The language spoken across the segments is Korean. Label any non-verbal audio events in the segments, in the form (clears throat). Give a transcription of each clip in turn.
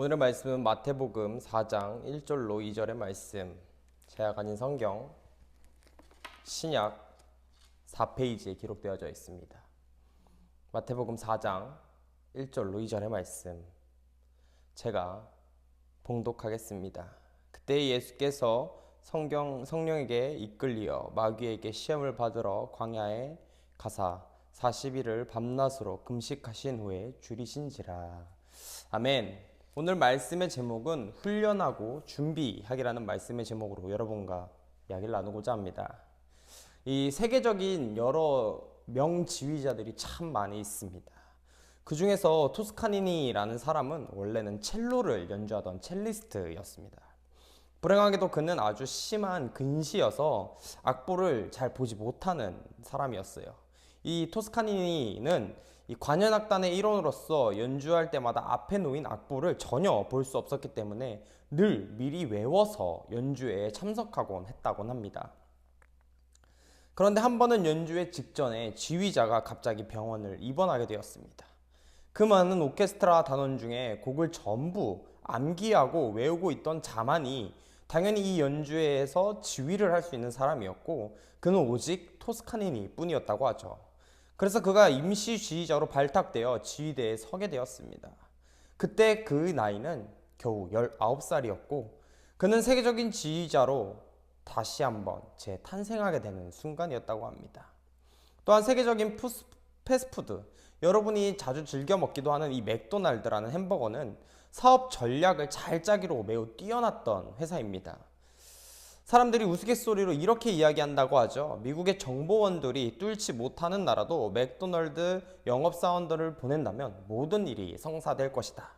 오늘의 말씀은 마태복음 4장 1절로 2절의 말씀. 제가 가진 성경 신약 4페이지에 기록되어져 있습니다. 마태복음 4장 1절로 2절의 말씀. 제가 봉독하겠습니다. 그때 예수께서 성경 성령에게 이끌리어 마귀에게 시험을 받으러 광야에 가사 40일을 밤낮으로 금식하신 후에 줄이신지라. 아멘. 오늘 말씀의 제목은 훈련하고 준비하기라는 말씀의 제목으로 여러분과 이야기를 나누고자 합니다. 이 세계적인 여러 명지휘자들이 참 많이 있습니다. 그 중에서 토스카니니라는 사람은 원래는 첼로를 연주하던 첼리스트였습니다. 불행하게도 그는 아주 심한 근시여서 악보를 잘 보지 못하는 사람이었어요. 이 토스카니니는 이 관현악단의 일원으로서 연주할 때마다 앞에 놓인 악보를 전혀 볼 수 없었기 때문에 늘 미리 외워서 연주에 참석하곤 했다곤 합니다. 그런데 한 번은 연주회 직전에 지휘자가 갑자기 병원을 입원하게 되었습니다. 그 많은 오케스트라 단원 중에 곡을 전부 암기하고 외우고 있던 자만이 당연히 이 연주회에서 지휘를 할 수 있는 사람이었고 그는 오직 토스카니니 뿐이었다고 하죠. 그래서 그가 임시 지휘자로 발탁되어 지휘대에 서게 되었습니다. 그때 그 나이는 겨우 19살이었고 그는 세계적인 지휘자로 다시 한번 재탄생하게 되는 순간이었다고 합니다. 또한 세계적인 푸스, 패스트푸드, 여러분이 자주 즐겨 먹기도 하는 이 맥도날드라는 햄버거는 사업 전략을 잘 짜기로 매우 뛰어났던 회사입니다. 사람들이 우스갯소리로 이렇게 이야기한다고 하죠. 미국의 정보원들이 뚫지 못하는 나라도 맥도날드 영업사원들을 보낸다면 모든 일이 성사될 것이다.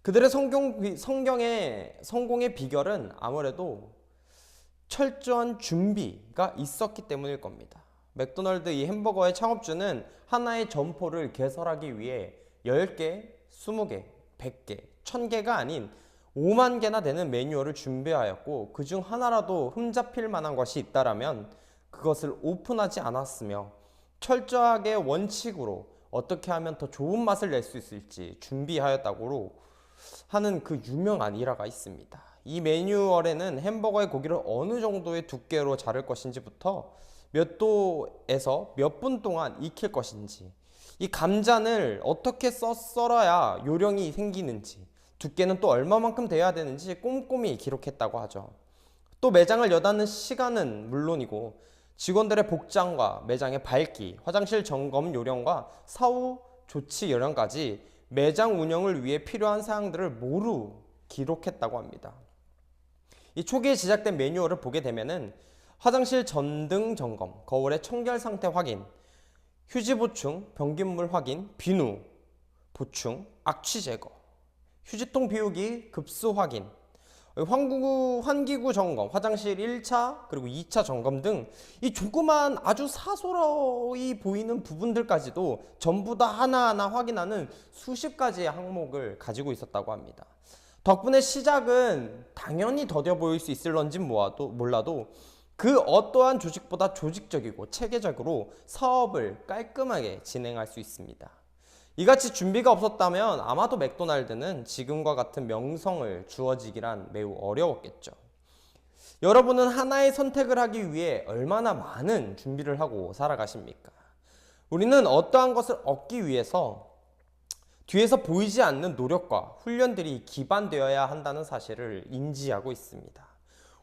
그들의 성경, 성경의 성공의 비결은 아무래도 철저한 준비가 있었기 때문일 겁니다. 맥도날드 이 햄버거의 창업주는 하나의 점포를 개설하기 위해 10개, 20개, 100개, 1000개가 아닌 5만 개나 되는 매뉴얼을 준비하였고 그 중 하나라도 흠잡힐 만한 것이 있다라면 그것을 오픈하지 않았으며 철저하게 원칙으로 어떻게 하면 더 좋은 맛을 낼 수 있을지 준비하였다고 하는 그 유명한 일화가 있습니다. 이 매뉴얼에는 햄버거의 고기를 어느 정도의 두께로 자를 것인지부터 몇 도에서 몇 분 동안 익힐 것인지 이 감잔을 어떻게 써 썰어야 요령이 생기는지 두께는 또 얼마만큼 돼야 되는지 꼼꼼히 기록했다고 하죠. 또 매장을 여닫는 시간은 물론이고 직원들의 복장과 매장의 밝기, 화장실 점검 요령과 사후 조치 요령까지 매장 운영을 위해 필요한 사항들을 모두 기록했다고 합니다. 이 초기에 제작된 매뉴얼을 보게 되면은 화장실 전등 점검, 거울의 청결 상태 확인, 휴지 보충, 변기물 확인, 비누 보충, 악취 제거, 휴지통 비우기, 급수 확인, 환기구, 환기구 점검, 화장실 1차 그리고 2차 점검 등 이 조그만 아주 사소로이 보이는 부분들까지도 전부 다 하나하나 확인하는 수십 가지의 항목을 가지고 있었다고 합니다. 덕분에 시작은 당연히 더뎌 보일 수 있을런지 몰라도 그 어떠한 조직보다 조직적이고 체계적으로 사업을 깔끔하게 진행할 수 있습니다. 이같이 준비가 없었다면 아마도 맥도날드는 지금과 같은 명성을 주어지기란 매우 어려웠겠죠. 여러분은 하나의 선택을 하기 위해 얼마나 많은 준비를 하고 살아가십니까? 우리는 어떠한 것을 얻기 위해서 뒤에서 보이지 않는 노력과 훈련들이 기반되어야 한다는 사실을 인지하고 있습니다.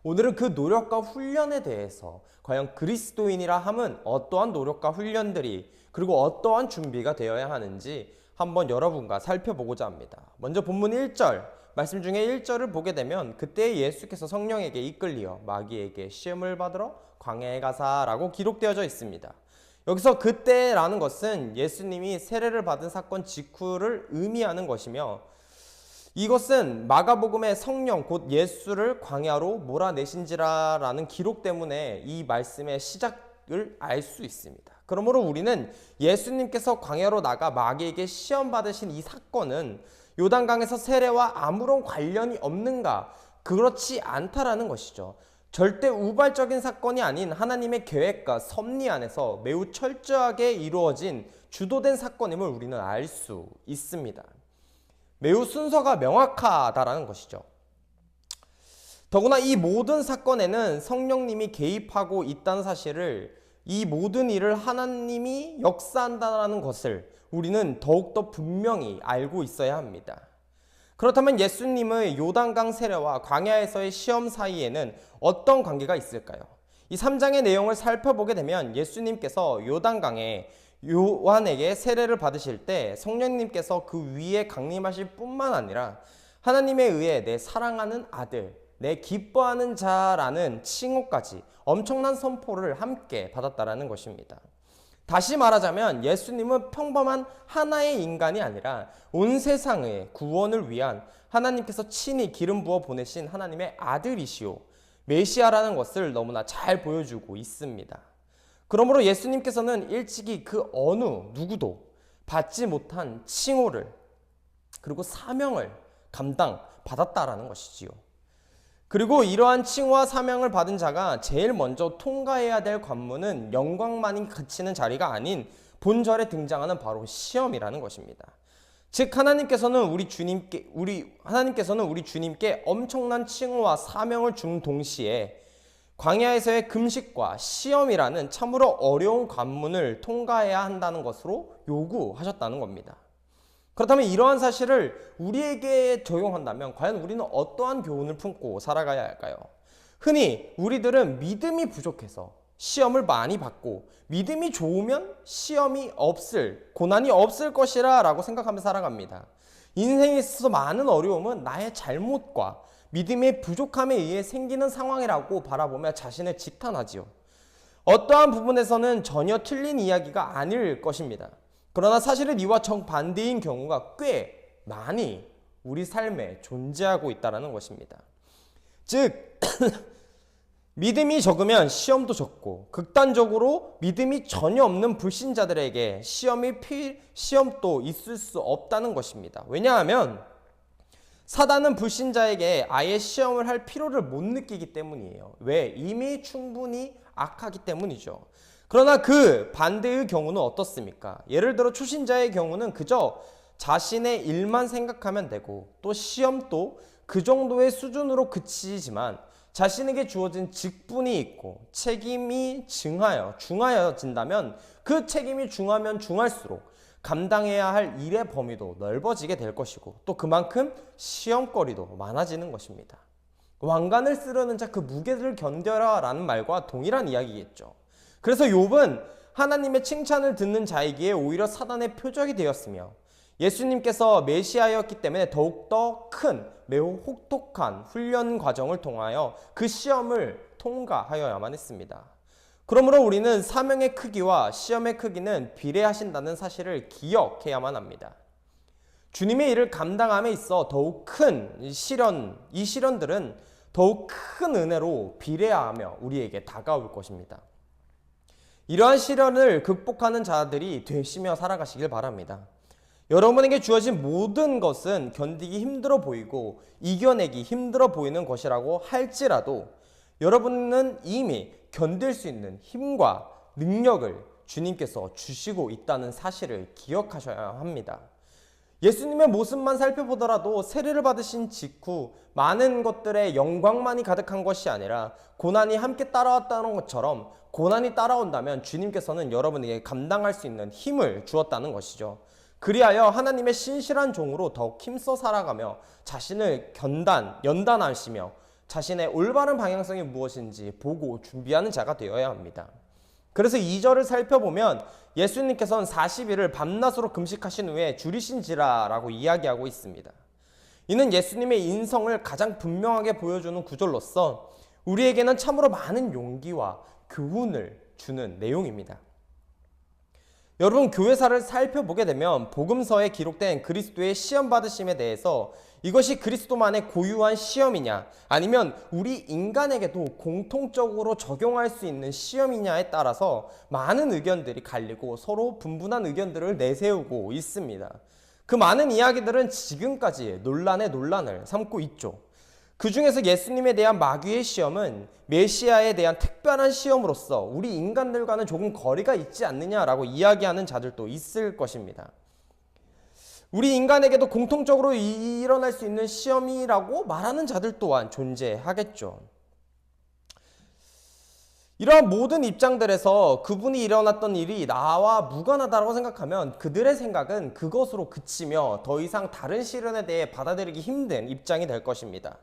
오늘은 그 노력과 훈련에 대해서 과연 그리스도인이라 함은 어떠한 노력과 훈련들이 그리고 어떠한 준비가 되어야 하는지 한번 여러분과 살펴보고자 합니다. 먼저 본문 1절 말씀 중에 1절을 보게 되면 그때 예수께서 성령에게 이끌리어 마귀에게 시험을 받으러 광야에 가사라고 기록되어져 있습니다. 여기서 그때라는 것은 예수님이 세례를 받은 사건 직후를 의미하는 것이며 이것은 마가복음의 성령 곧 예수를 광야로 몰아내신지라라는 기록 때문에 이 말씀의 시작을 알 수 있습니다. 그러므로 우리는 예수님께서 광야로 나가 마귀에게 시험 받으신 이 사건은 요단강에서 세례와 아무런 관련이 없는가? 그렇지 않다라는 것이죠. 절대 우발적인 사건이 아닌 하나님의 계획과 섭리 안에서 매우 철저하게 이루어진 주도된 사건임을 우리는 알 수 있습니다. 매우 순서가 명확하다라는 것이죠. 더구나 이 모든 사건에는 성령님이 개입하고 있다는 사실을 이 모든 일을 하나님이 역사한다는 것을 우리는 더욱더 분명히 알고 있어야 합니다. 그렇다면 예수님의 요단강 세례와 광야에서의 시험 사이에는 어떤 관계가 있을까요? 이 3장의 내용을 살펴보게 되면 예수님께서 요단강에 요한에게 세례를 받으실 때 성령님께서 그 위에 강림하실 뿐만 아니라 하나님에 의해 내 사랑하는 아들, 내 기뻐하는 자라는 칭호까지 엄청난 선포를 함께 받았다라는 것입니다. 다시 말하자면 예수님은 평범한 하나의 인간이 아니라 온 세상의 구원을 위한 하나님께서 친히 기름 부어 보내신 하나님의 아들이시오. 메시아라는 것을 너무나 잘 보여주고 있습니다. 그러므로 예수님께서는 일찍이 그 어느 누구도 받지 못한 칭호를 그리고 사명을 감당 받았다라는 것이지요. 그리고 이러한 칭호와 사명을 받은 자가 제일 먼저 통과해야 될 관문은 영광만이 그치는 자리가 아닌 본절에 등장하는 바로 시험이라는 것입니다. 즉 하나님께서는 우리 주님께 우리 하나님께서는 우리 주님께 엄청난 칭호와 사명을 준 동시에 광야에서의 금식과 시험이라는 참으로 어려운 관문을 통과해야 한다는 것으로 요구하셨다는 겁니다. 그렇다면 이러한 사실을 우리에게 적용한다면 과연 우리는 어떠한 교훈을 품고 살아가야 할까요? 흔히 우리들은 믿음이 부족해서 시험을 많이 받고 믿음이 좋으면 시험이 없을, 고난이 없을 것이라 라고 생각하며 살아갑니다. 인생에 있어서 많은 어려움은 나의 잘못과 믿음의 부족함에 의해 생기는 상황이라고 바라보며 자신을 지탄하지요. 어떠한 부분에서는 전혀 틀린 이야기가 아닐 것입니다. 그러나 사실은 이와 정반대인 경우가 꽤 많이 우리 삶에 존재하고 있다는 것입니다. 즉, (clears throat) 믿음이 적으면 시험도 적고 극단적으로 믿음이 전혀 없는 불신자들에게 시험이 필 시험도 있을 수 없다는 것입니다. 왜냐하면 사단은 불신자에게 아예 시험을 할 필요를 못 느끼기 때문이에요. 왜? 이미 충분히 악하기 때문이죠. 그러나 그 반대의 경우는 어떻습니까? 예를 들어 초신자의 경우는 그저 자신의 일만 생각하면 되고 또 시험도 그 정도의 수준으로 그치지만 자신에게 주어진 직분이 있고 책임이 증하여 중하여진다면 그 책임이 중하면 중할수록 감당해야 할 일의 범위도 넓어지게 될 것이고 또 그만큼 시험거리도 많아지는 것입니다. 왕관을 쓰려는 자 그 무게를 견뎌라 라는 말과 동일한 이야기겠죠. 그래서 욥은 하나님의 칭찬을 듣는 자이기에 오히려 사단의 표적이 되었으며 예수님께서 메시아였기 때문에 더욱더 큰 매우 혹독한 훈련 과정을 통하여 그 시험을 통과하여야만 했습니다. 그러므로 우리는 사명의 크기와 시험의 크기는 비례하신다는 사실을 기억해야만 합니다. 주님의 일을 감당함에 있어 더욱 큰 시련, 이 시련들은 더욱 큰 은혜로 비례하며 우리에게 다가올 것입니다. 이러한 시련을 극복하는 자들이 되시며 살아가시길 바랍니다. 여러분에게 주어진 모든 것은 견디기 힘들어 보이고 이겨내기 힘들어 보이는 것이라고 할지라도 여러분은 이미 견딜 수 있는 힘과 능력을 주님께서 주시고 있다는 사실을 기억하셔야 합니다. 예수님의 모습만 살펴보더라도 세례를 받으신 직후 많은 것들의 영광만이 가득한 것이 아니라 고난이 함께 따라왔다는 것처럼 고난이 따라온다면 주님께서는 여러분에게 감당할 수 있는 힘을 주었다는 것이죠. 그리하여 하나님의 신실한 종으로 더욱 힘써 살아가며 자신을 견단, 연단하시며 자신의 올바른 방향성이 무엇인지 보고 준비하는 자가 되어야 합니다. 그래서 2절을 살펴보면 예수님께서는 40일을 밤낮으로 금식하신 후에 줄이신지라 라고 이야기하고 있습니다. 이는 예수님의 인성을 가장 분명하게 보여주는 구절로서 우리에게는 참으로 많은 용기와 교훈을 주는 내용입니다. 여러분 교회사를 살펴보게 되면 복음서에 기록된 그리스도의 시험 받으심에 대해서 이것이 그리스도만의 고유한 시험이냐 아니면 우리 인간에게도 공통적으로 적용할 수 있는 시험이냐에 따라서 많은 의견들이 갈리고 서로 분분한 의견들을 내세우고 있습니다. 그 많은 이야기들은 지금까지 논란의 논란을 삼고 있죠. 그 중에서 예수님에 대한 마귀의 시험은 메시아에 대한 특 별한 시험으로서 우리 인간들과는 조금 거리가 있지 않느냐라고 이야기하는 자들도 있을 것입니다. 우리 인간에게도 공통적으로 이- 일어날 수 있는 시험이라고 말하는 자들 또한 존재하겠죠. 이러한 모든 입장들에서 그분이 일어났던 일이 나와 무관하다고 생각하면 그들의 생각은 그것으로 그치며 더 이상 다른 시련에 대해 받아들이기 힘든 입장이 될 것입니다.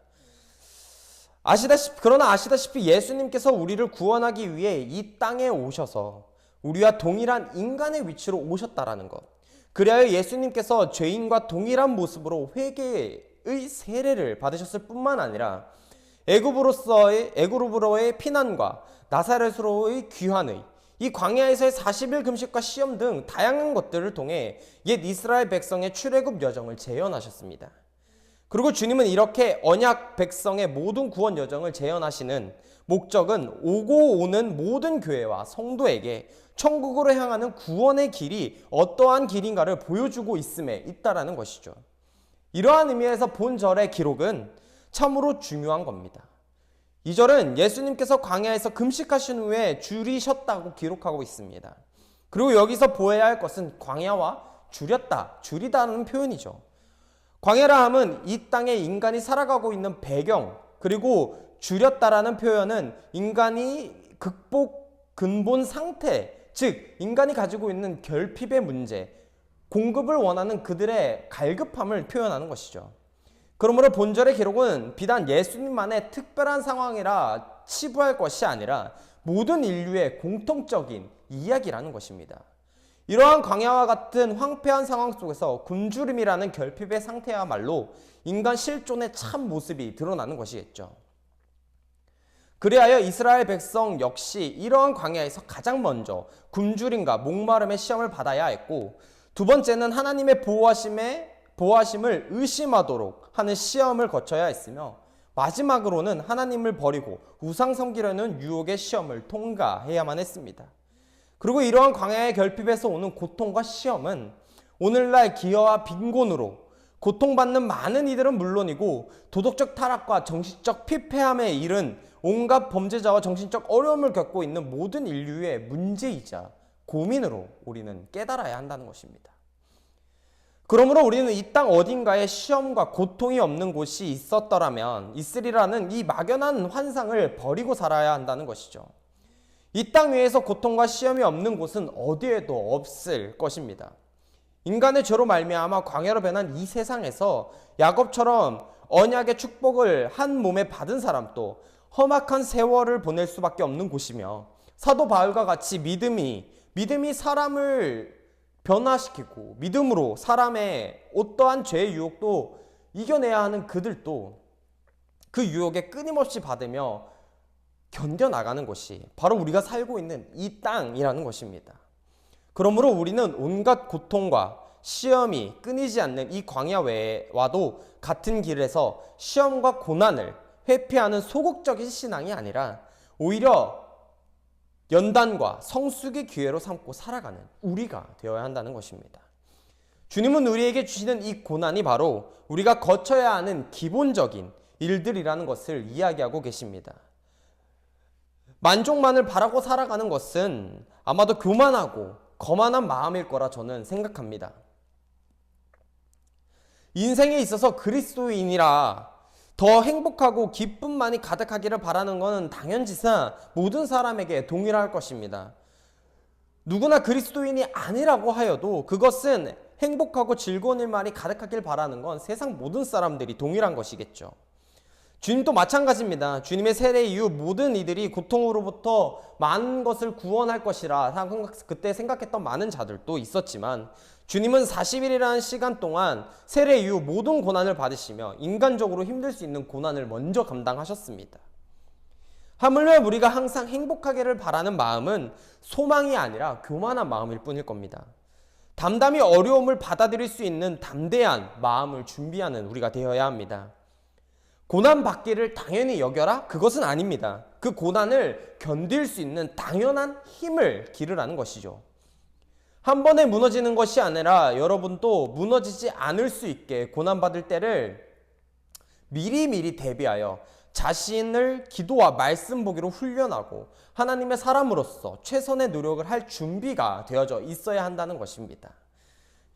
아시다시피 그러나 아시다시피 예수님께서 우리를 구원하기 위해 이 땅에 오셔서 우리와 동일한 인간의 위치로 오셨다라는 것. 그리하여 예수님께서 죄인과 동일한 모습으로 회개의 세례를 받으셨을 뿐만 아니라 애굽으로서의 애굽으로의 피난과 나사렛으로의 귀환의 이 광야에서의 40일 금식과 시험 등 다양한 것들을 통해 옛 이스라엘 백성의 출애굽 여정을 재현하셨습니다. 그리고 주님은 이렇게 언약 백성의 모든 구원 여정을 재현하시는 목적은 오고 오는 모든 교회와 성도에게 천국으로 향하는 구원의 길이 어떠한 길인가를 보여주고 있음에 있다라는 것이죠. 이러한 의미에서 본절의 기록은 참으로 중요한 겁니다. 이 절은 예수님께서 광야에서 금식하신 후에 줄이셨다고 기록하고 있습니다. 그리고 여기서 보아야 할 것은 광야와 줄였다, 줄이다는 표현이죠. 광야라 함은 이 땅에 인간이 살아가고 있는 배경 그리고 줄였다라는 표현은 인간이 극복 근본 상태 즉 인간이 가지고 있는 결핍의 문제 공급을 원하는 그들의 갈급함을 표현하는 것이죠. 그러므로 본절의 기록은 비단 예수님만의 특별한 상황이라 치부할 것이 아니라 모든 인류의 공통적인 이야기라는 것입니다. 이러한 광야와 같은 황폐한 상황 속에서 굶주림이라는 결핍의 상태야말로 인간 실존의 참 모습이 드러나는 것이겠죠. 그리하여 이스라엘 백성 역시 이러한 광야에서 가장 먼저 굶주림과 목마름의 시험을 받아야 했고 두 번째는 하나님의 보호하심에 보호하심을 의심하도록 하는 시험을 거쳐야 했으며 마지막으로는 하나님을 버리고 우상 섬기려는 유혹의 시험을 통과해야만 했습니다. 그리고 이러한 광야의 결핍에서 오는 고통과 시험은 오늘날 기여와 빈곤으로 고통받는 많은 이들은 물론이고 도덕적 타락과 정신적 피폐함에 이른 온갖 범죄자와 정신적 어려움을 겪고 있는 모든 인류의 문제이자 고민으로 우리는 깨달아야 한다는 것입니다. 그러므로 우리는 이 땅 어딘가에 시험과 고통이 없는 곳이 있었더라면 있으리라는 이 막연한 환상을 버리고 살아야 한다는 것이죠. 이 땅 위에서 고통과 시험이 없는 곳은 어디에도 없을 것입니다. 인간의 죄로 말미암아 광야로 변한 이 세상에서 야곱처럼 언약의 축복을 한 몸에 받은 사람도 험악한 세월을 보낼 수밖에 없는 곳이며 사도 바울과 같이 믿음이 믿음이 사람을 변화시키고 믿음으로 사람의 어떠한 죄의 유혹도 이겨내야 하는 그들도 그 유혹에 끊임없이 받으며 견뎌나가는 것이 바로 우리가 살고 있는 이 땅이라는 것입니다. 그러므로 우리는 온갖 고통과 시험이 끊이지 않는 이 광야 외와도 같은 길에서 시험과 고난을 회피하는 소극적인 신앙이 아니라 오히려 연단과 성숙의 기회로 삼고 살아가는 우리가 되어야 한다는 것입니다. 주님은 우리에게 주시는 이 고난이 바로 우리가 거쳐야 하는 기본적인 일들이라는 것을 이야기하고 계십니다. 만족만을 바라고 살아가는 것은 아마도 교만하고 거만한 마음일 거라 저는 생각합니다. 인생에 있어서 그리스도인이라 더 행복하고 기쁨만이 가득하기를 바라는 것은 당연지사 모든 사람에게 동일할 것입니다. 누구나 그리스도인이 아니라고 하여도 그것은 행복하고 즐거운 일만이 가득하길 바라는 건 세상 모든 사람들이 동일한 것이겠죠. 주님도 마찬가지입니다. 주님의 세례 이후 모든 이들이 고통으로부터 많은 것을 구원할 것이라 그때 생각했던 많은 자들도 있었지만 주님은 40일이라는 시간 동안 세례 이후 모든 고난을 받으시며 인간적으로 힘들 수 있는 고난을 먼저 감당하셨습니다. 하물며 우리가 항상 행복하기를 바라는 마음은 소망이 아니라 교만한 마음일 뿐일 겁니다. 담담히 어려움을 받아들일 수 있는 담대한 마음을 준비하는 우리가 되어야 합니다. 고난 받기를 당연히 여겨라? 그것은 아닙니다. 그 고난을 견딜 수 있는 당연한 힘을 기르라는 것이죠. 한 번에 무너지는 것이 아니라 여러분도 무너지지 않을 수 있게 고난받을 때를 미리미리 대비하여 자신을 기도와 말씀 보기로 훈련하고 하나님의 사람으로서 최선의 노력을 할 준비가 되어져 있어야 한다는 것입니다.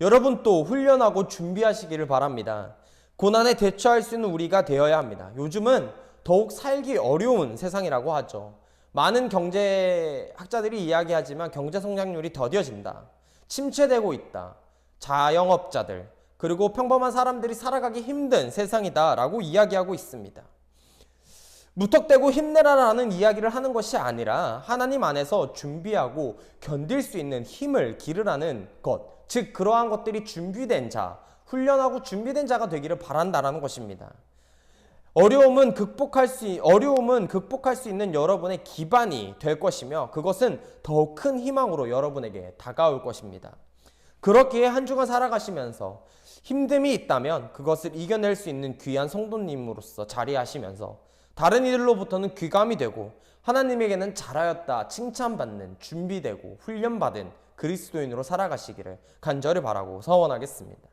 여러분 또 훈련하고 준비하시기를 바랍니다. 고난에 대처할 수 있는 우리가 되어야 합니다. 요즘은 더욱 살기 어려운 세상이라고 하죠. 많은 경제학자들이 이야기하지만 경제 성장률이 더뎌진다. 침체되고 있다. 자영업자들, 그리고 평범한 사람들이 살아가기 힘든 세상이다 라고 이야기하고 있습니다. 무턱대고 힘내라라는 이야기를 하는 것이 아니라 하나님 안에서 준비하고 견딜 수 있는 힘을 기르라는 것, 즉 그러한 것들이 준비된 자, 훈련하고 준비된 자가 되기를 바란다라는 것입니다. 어려움은 극복할 수 어려움은 극복할 수 있는 여러분의 기반이 될 것이며 그것은 더욱 큰 희망으로 여러분에게 다가올 것입니다. 그렇기에 한 주간 살아가시면서 힘듦이 있다면 그것을 이겨낼 수 있는 귀한 성도님으로서 자리하시면서 다른 이들로부터는 귀감이 되고 하나님에게는 잘하였다 칭찬받는 준비되고 훈련받은 그리스도인으로 살아가시기를 간절히 바라고 서원하겠습니다.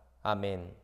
아멘.